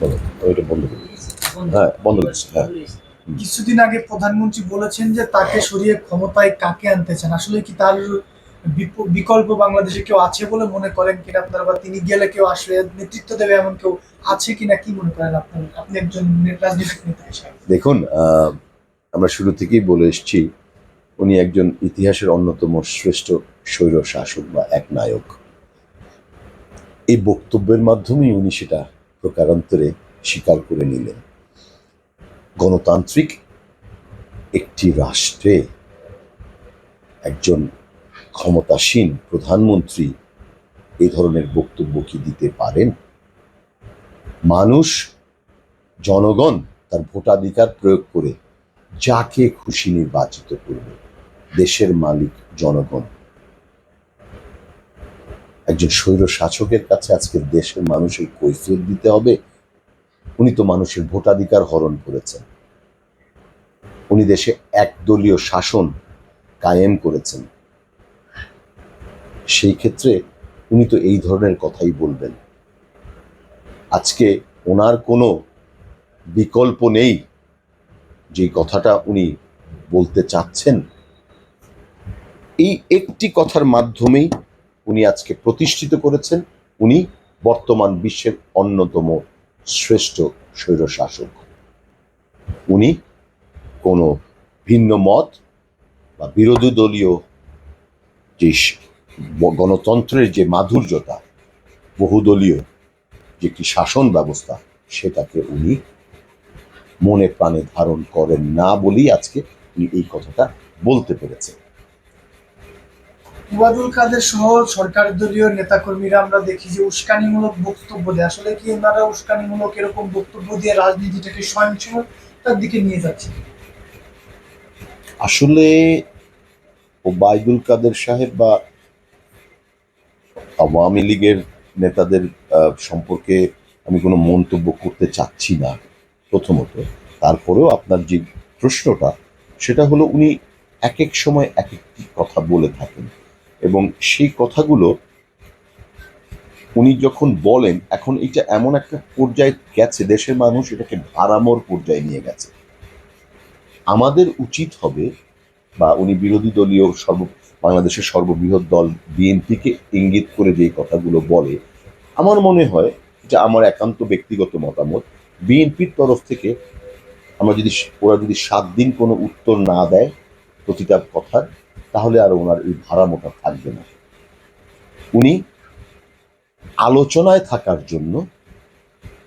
বলো ওইটা বন্ধ করে দিচ্ছি হ্যাঁ বন্ধ হ্যাঁ। কিছুদিন আগে প্রধানমন্ত্রী বলেছেন যে তাকে সরিয়ে ক্ষমতায় কাকে আনতে চান? আসলে কি তার বিকল্প বাংলাদেশে কেউ আছে বলে মনে করেন কিনা আপনারা বা তিনি গেলে কেউ আসবে নেতৃত্ব দেবে এমন কেউ আছে কিনা কি মনে করেন আপনার? আপনি একজন রাজনৈতিক নেতা হিসাবে। দেখুন আহ, আমরা শুরু থেকেই বলে এসেছি উনি একজন ইতিহাসের অন্যতম শ্রেষ্ঠ স্বৈর শাসক বা এক নায়ক এই বক্তব্যের মাধ্যমেই উনি সেটা প্রকারান্তরে স্বীকার করে নিলেন। গণতান্ত্রিক একটি রাষ্ট্রে একজন ক্ষমতাসীন প্রধানমন্ত্রী এই ধরনের বক্তব্য কি দিতে পারেন? মানুষ, জনগণ তার ভোটাধিকার প্রয়োগ করে যাকে খুশি নির্বাচিত করবে। দেশের মালিক, জনগণ। একজন স্বৈর শাসকের কাছে আজকে দেশের মানুষের কৈফিয়ত দিতে হবে। উনি তো মানুষের ভোটাধিকার হরণ করেছেন। উনি দেশে একদলীয় শাসন কায়েম করেছেন। সেই ক্ষেত্রে উনি তো এই ধরনের কথাই বলবেন। আজকে ওনার কোনো বিকল্প নেই। যে কথাটা উনি বলতে চাচ্ছেন, এই একটি কথার মাধ্যমেই উনি আজকে প্রতিষ্ঠিত করেছেন। উনি বর্তমান বিশ্বের অন্যতম শ্রেষ্ঠ স্বৈরশাসক। উনি কোনো ভিন্ন মত বা বিরোধী দলীয় যে গণতন্ত্রের যে মাধুর্যতা, বহুদলীয় যে একটি শাসন ব্যবস্থা, সেটাকে উনি মনে প্রাণে ধারণ করেন না বলেই আজকে উনি এই কথাটা বলতে পেরেছেন। ওবায়দুল কাদের সহ সরকার দলীয় নেতাকর্মীরা আমরা দেখি যে উস্কানিমূলক বক্তব্য দেয়। আসলে কি ওনারা উস্কানিমূলক এরকম বক্তব্য দিয়ে রাজনীতিটাকে সহিংসতার দিকে নিয়ে যাচ্ছে? আসলে ওবায়দুল কাদের সাহেব বা আওয়ামী লীগের নেতাদের সম্পর্কে আমি কোনো মন্তব্য করতে চাচ্ছি না প্রথমত। তারপরেও আপনার যে প্রশ্নটা, সেটা হলো উনি এক এক সময় এক একটি কথা বলে থাকেন। এবং সেই কথাগুলো উনি যখন বলেন, এখন এটা এমন একটা পর্যায়ে গেছে, দেশের মানুষ এটাকে ভারামর পর্যায়ে নিয়ে গেছে। আমাদের উচিত হবে, বা উনি বিরোধী দলীয় সর্ব, বাংলাদেশের সর্ববৃহৎ দল বিএনপিকে ইঙ্গিত করে যে কথাগুলো বলে, আমার মনে হয় যে আমার একান্ত ব্যক্তিগত মতামত, বিএনপির তরফ থেকে আমরা যদি, ওরা যদি সাত দিন কোনো উত্তর না দেয় প্রতিটা কথার তাহলে আর ওনার এই ভাড়ামোটা থাকবে না। উনি আলোচনায় থাকার জন্য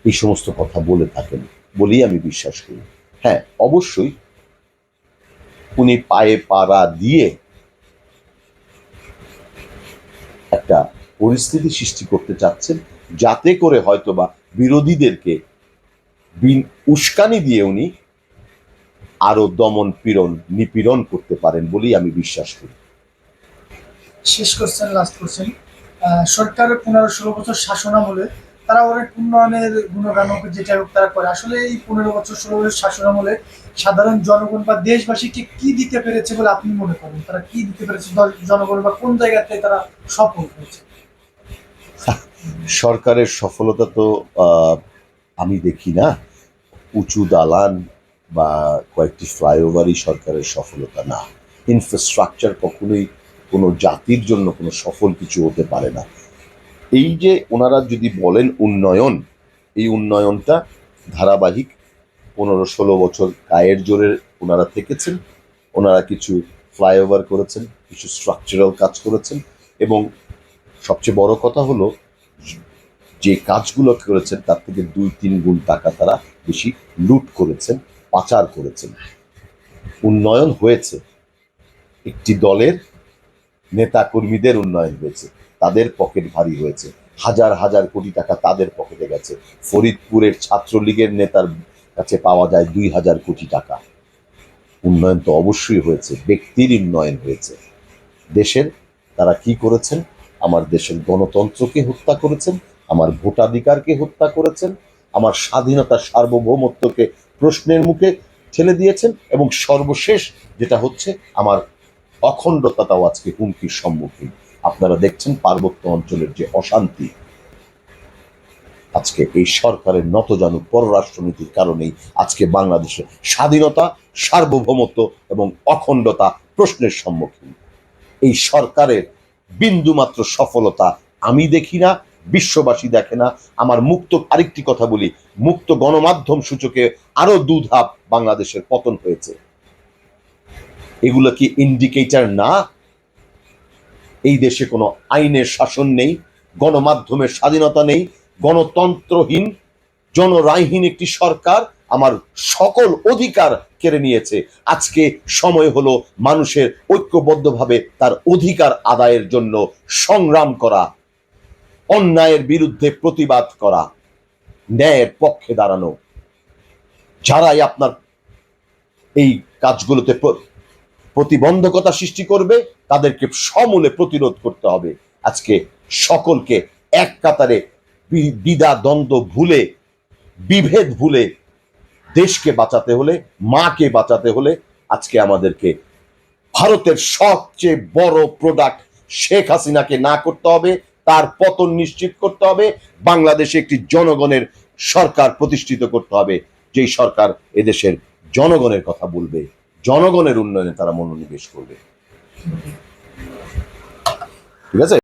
এই সমস্ত কথা বলে থাকেন বলেই আমি বিশ্বাস করি। হ্যাঁ অবশ্যই উনি পায়ে পাড়া দিয়ে একটা পরিস্থিতি সৃষ্টি করতে চাচ্ছেন, যাতে করে হয়তোবা বিরোধীদেরকে উস্কানি দিয়ে উনি আরও দমন পীড়ন নিপীড়ন করতে পারেন বলেই আমি বিশ্বাস করি। শেষ করছেন লাস্ট করছেন সরকারের পনেরো ষোলো বছর শাসন আমলে তারা অনেক উন্নয়নের গুণগান যেটা হোক তারা করে। আসলে এই পনেরো বছর ষোলো বছর শাসন আমলে সাধারণ জনগণ বা দেশবাসীকে কি দিতে পেরেছে বলে আপনি মনে করেন? তারা কি দিতে পেরেছে? জনগণ বা কোন জায়গাতে তারা সফল হয়েছে? সরকারের সফলতা তো আহ, আমি দেখি না। উঁচু দালান বা কয়েকটি ফ্লাইওভারই সরকারের সফলতা না। ইনফ্রাস্ট্রাকচার কখনোই কোনো জাতির জন্য কোনো সফল কিছু হতে পারে না। এই যে ওনারা যদি বলেন উন্নয়ন, এই উন্নয়নটা ধারাবাহিক পনেরো ষোলো বছর গায়ের জোরে ওনারা থেকেছেন, ওনারা কিছু ফ্লাইওভার করেছেন, কিছু স্ট্রাকচারাল কাজ করেছেন এবং সবচেয়ে বড় কথা হলো যে কাজগুলো করেছেন তার থেকে দুই তিন গুণ টাকা তারা বেশি লুট করেছেন। পাচার করেছেন উন্নয়ন হয়েছে। একটি দলের নেতা কর্মীদের উন্নয়ন হয়েছে। তাদের পকেট ভারী হয়েছে। হাজার হাজার কোটি টাকা তাদের পকেটে গেছে। ফরিদপুরের ছাত্রলীগের নেতার কাছে পাওয়া যায় দুই হাজার কোটি টাকা। উন্নয়ন তো অবশ্যই হয়েছে। ব্যক্তির উন্নয়ন হয়েছে। দেশের তারা কি করেছেন? আমার দেশের গণতন্ত্রকে হত্যা করেছেন। আমার ভোটাধিকারকে হত্যা করেছেন। আমার স্বাধীনতা সার্বভৌমত্বকে প্রশ্নের মুখে ঠেলে দিয়েছেন এবং সর্বশেষ যেটা হচ্ছে আমার অখণ্ডতাটাও আজকে হুমকির সম্মুখীন। আপনারা দেখছেন পার্বত্য অঞ্চলের যে অশান্তি, আজকে এই সরকারের নতজানু পররাষ্ট্রনীতির কারণেই আজকে বাংলাদেশের স্বাধীনতা, সার্বভৌমত্ব এবং অখণ্ডতা প্রশ্নের সম্মুখীন। এই সরকারের বিন্দুমাত্র সফলতা আমি দেখি না বিশ্ববাসী দেখে না। আমার মুক্ত আরেকটি কথা বলি। মুক্ত গণমাধ্যম সূচকে আরও দুধাপ বাংলাদেশের পতন হয়েছে। এগুলো কি ইন্ডিকেটর না? এই দেশে কোনো আইনের শাসন নেই গণমাধ্যমের স্বাধীনতা নেই, গণতন্ত্রহীন জনরায়হীন একটি সরকার আমার সকল অধিকার কেড়ে নিয়েছে। আজকে সময় হলো মানুষের ঐক্যবদ্ধভাবে তার অধিকার আদায়ের জন্য সংগ্রাম করা। অন্যায়ের বিরুদ্ধে প্রতিবাদ করা, ন্যায়ের পক্ষে দাঁড়ানো। যারাই আপনার এই কাজগুলোতে প্রতিবন্ধকতা সৃষ্টি করবে, তাদেরকে সমূলে প্রতিরোধ করতে হবে। আজকে সকলকে এক কাতারে দ্বিধা, দ্বন্দ্ব ভুলে, বিভেদ ভুলে দেশকে বাঁচাতে হলে, মাকে বাঁচাতে হলে আজকে আমাদেরকে ভারতের সবচেয়ে বড় প্রোডাক্ট শেখ হাসিনাকে না করতে হবে। তার পতন নিশ্চিত করতে হবে। বাংলাদেশে একটি জনগণের সরকার প্রতিষ্ঠিত করতে হবে। যেই সরকার এদেশের জনগণের কথা বলবে, জনগণের উন্নয়নে তারা মনোনিবেশ করবে। ঠিক আছে?